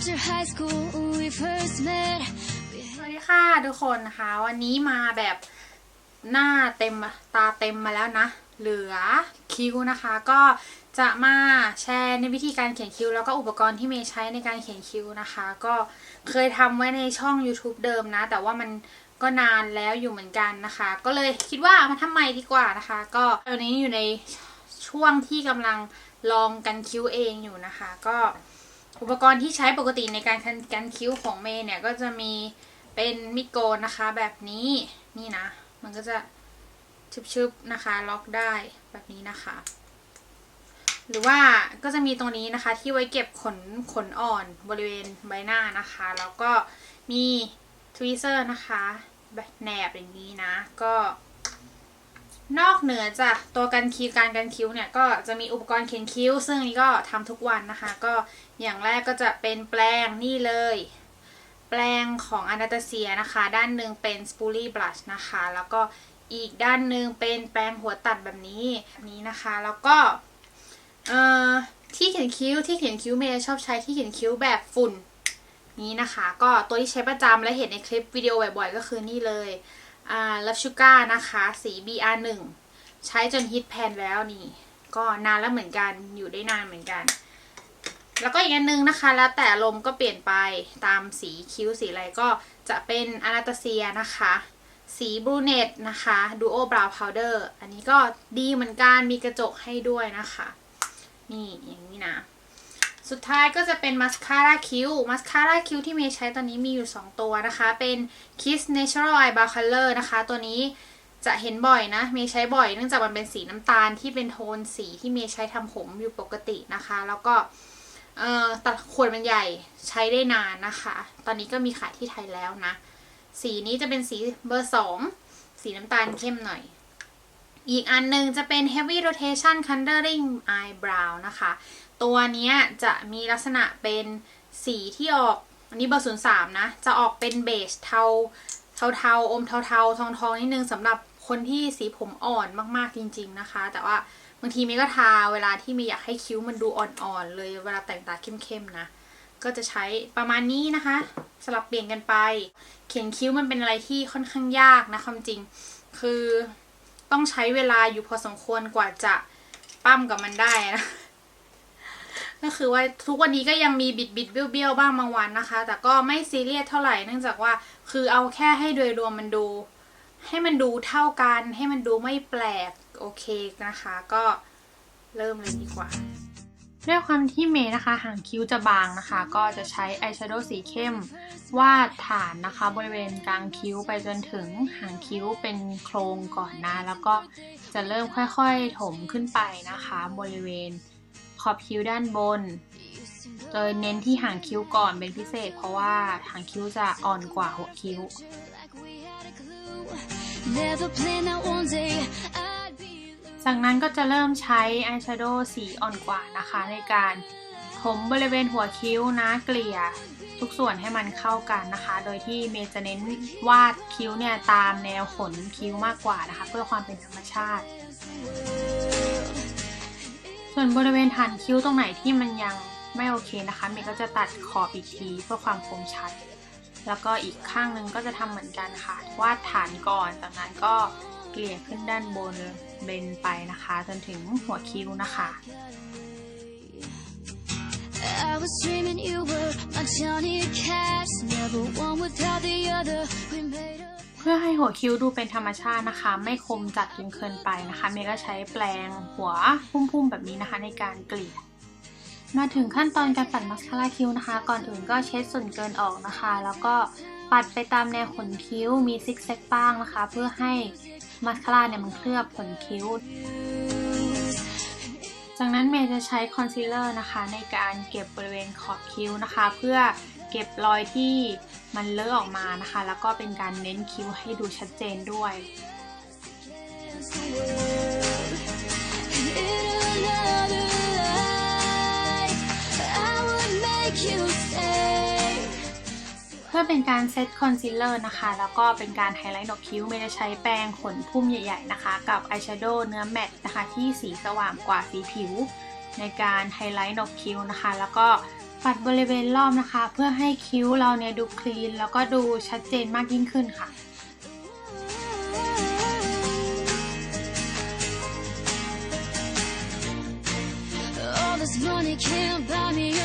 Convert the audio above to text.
after high school we first met. สวัสดีค่ะทุกคนนะคะ วันนี้มาแบบหน้าเต็มตาเต็มมาแล้วนะ เหลือคิ้วนะคะ ก็จะมาแชร์ในวิธีการเขียนคิ้ว แล้วก็อุปกรณ์ที่เมย์ใช้ในการเขียนคิ้วนะคะ ก็เคยทำไว้ในช่อง YouTube เดิมนะ แต่ว่ามันก็นานแล้วอยู่เหมือนกันนะคะ ก็เลยคิดว่ามาทำใหม่ดีกว่านะคะ ก็ตอนนี้อยู่ในช่วงที่กำลังลองกันคิ้วเองอยู่นะคะ ก็ อุปกรณ์ที่ใช้ปกติในการกันคิ้วของเมย์เนี่ยก็จะมีเป็นมิดโกนนะคะ แบบนี้นี่นะ มันก็จะชึบๆนะคะ ล็อกได้แบบนี้นะคะ หรือว่าก็จะมีตรงนี้นะคะที่ไว้เก็บขนขนอ่อนบริเวณใบหน้านะคะ แล้วก็มีทวิเซอร์นะคะแบบแหนบอย่างนี้นะ ก็ นอกเหนือจากตัวกันคิ้วการกันคิ้วเนี่ยก็จะมีอุปกรณ์เขียนคิ้ว ซึ่งนี้ก็ทำทุกวันนะคะ ก็อย่างแรกก็จะเป็นแปรงนี่เลย แปรงของอนาตาเซียนะคะ ด้านหนึ่งเป็นสปูลี่บลัชนะคะ แล้วก็อีกด้านหนึ่งเป็นแปรงหัวตัดแบบนี้นี้นะคะ แล้วก็เอ่อที่เขียนคิ้วที่เขียนคิ้วเมย์ชอบใช้ที่เขียนคิ้วแบบฝุ่นนี้นะคะ ก็ตัวที่ใช้ประจำและเห็นในคลิปวิดีโอบ่อยๆก็คือนี่เลย ลัฟชูก้านะคะสี BR1 ใช้จนฮิตแพนแล้วนี่ ก็นานแล้วเหมือนกันอยู่ได้นานเหมือนกัน แล้วก็อีกอันนึงนะคะ แล้วแต่ลมก็เปลี่ยนไปตามสีคิ้วสีอะไรก็จะเป็นอนาตาเซียนะคะ สีบรูเนตนะคะดูโอบราวพาวเดอร์อันนี้ก็ดีเหมือนกันมีกระจกให้ด้วยนะคะ นี่อย่างนี้นะ สุดท้ายก็จะเป็นมัสคาร่าคิ้ว มัสคาร่าคิ้วที่เมย์ใช้ตอนนี้มีอยู่ 2 ตัวนะคะ เป็น Kiss Natural Eyebrow Color นะคะ ตัวนี้จะเห็นบ่อยนะ เมย์ใช้บ่อยเนื่องจากมันเป็นสีน้ำตาลที่เป็นโทนสีที่เมย์ใช้ทำผมอยู่ปกตินะคะ แล้วก็เอ่อแต่ขวดมันใหญ่ใช้ได้นานนะคะ ตอนนี้ก็มีขายที่ไทยแล้วนะ สีนี้จะเป็นสีเบอร์สองสีน้ำตาลเข้มหน่อย อีกอันหนึ่งจะเป็น heavy rotation coloring eyebrow นะคะ ตัวนี้จะมีลักษณะเป็นสีที่ออก อันนี้เบอร์ศูนย์สามนะ จะออกเป็นเบจเทา เทาเทาๆอมเทาเทาทองทองๆนิดนึงสำหรับคนที่สีผมอ่อนมากๆจริง ๆนะคะ แต่ว่าบางทีมย์ก็ทาเวลาที่มย์อยากให้คิ้วมันดูอ่อนๆ เลยเวลาแต่งตาเข้มๆนะ ก็จะใช้ประมาณนี้นะคะ สลับเปลี่ยนกันไป เขียนคิ้วมันเป็นอะไรที่ค่อนข้างยากนะความจริง คือ ต้องใช้เวลาอยู่พอสมควรกว่าจะปั้มกับมันได้นะก็คือว่าทุกวันนี้ก็ยังมีบิดบิดเบี้ยวเบี้ยวบ้างบางวันนะคะ แต่ก็ไม่ซีเรียสเท่าไหร่เนื่องจากว่า คือเอาแค่ให้โดยรวมมันดู ให้มันดูเท่ากัน ให้มันดูไม่แปลกโอเคนะคะ ก็เริ่มเลยดีกว่า ด้วยความที่เมย์นะคะหางคิ้วจะบางนะคะ ก็จะใช้อายแชโดว์สีเข้ม วาดฐานนะคะ บริเวณกลางคิ้วไปจนถึงหางคิ้วเป็นโครงก่อนนะ แล้วก็จะเริ่มค่อยๆถมขึ้นไปนะคะ บริเวณขอบคิ้วด้านบนโดยเน้นที่หางคิ้วก่อนเป็นพิเศษ เพราะว่าหางคิ้วจะอ่อนกว่าหัวคิ้ว Never plan that one day จากนั้นก็จะเริ่มใช้อายแชโดว์สีอ่อนกว่านะคะ ในการถมบริเวณหัวคิ้วนะเกลี่ยทุกส่วนให้มันเข้ากันนะคะ โดยที่เมย์จะเน้นวาดคิ้วเนี่ยตามแนวขนคิ้วมากกว่านะคะ เพื่อความเป็นธรรมชาติ ส่วนบริเวณฐานคิ้วตรงไหนที่มันยังไม่โอเคนะคะ เมย์ก็จะตัดขอบอีกทีเพื่อความคมชัด แล้วก็อีกข้างหนึ่งก็จะทำเหมือนกันค่ะวาดฐานก่อนจากนั้นก็ เกลี่ยขึ้นด้านบนเบนไปนะคะ จนถึงหัวคิ้วนะคะ I was dreaming you were my Johnny Cash. Never one without the other. We made up. เพื่อให้หัวคิ้วดูเป็นธรรมชาตินะคะ ไม่คมจัดจนเกินไปนะคะ เมย์ก็ใช้แปรงหัวพุ่มๆแบบนี้นะคะในการเกลี่ย มาถึงขั้นตอนการปัดมัสคาร่าคิ้วนะคะ ก่อนอื่นก็เช็ดส่วนเกินออกนะคะ แล้วก็ปัดไปตามแนวขนคิ้วมีซิกแซกบ้างนะคะ เพื่อให้ มาสคาร่าเนี่ยมันเคลือบขนคิ้ว จากนั้นเมย์จะใช้คอนซีลเลอร์นะคะ ในการเก็บบริเวณขอบคิ้วนะคะ เพื่อเก็บรอยที่มันเลอะออกมานะคะ แล้วก็เป็นการเน้นคิ้วให้ดูชัดเจนด้วย Yeah. พื่อเป็นการเซตคอนซีลเลอร์นะคะ แล้วก็เป็นการไฮไลท์หนกคิ้วเมย์จะใช้แปรงขนพุ่มใหญ่ๆนะคะ กับอายแชโดว์เนื้อแมตต์นะคะ ที่สีสว่างกว่าสีผิว ในการไฮไลท์หนกคิ้วนะคะ แล้วก็ปัดบริเวณรอบนะคะ เพื่อให้คิ้วเราเนี่ยดูคลีน แล้วก็ดูชัดเจนมากยิ่งขึ้นค่ะ All this money can't buy me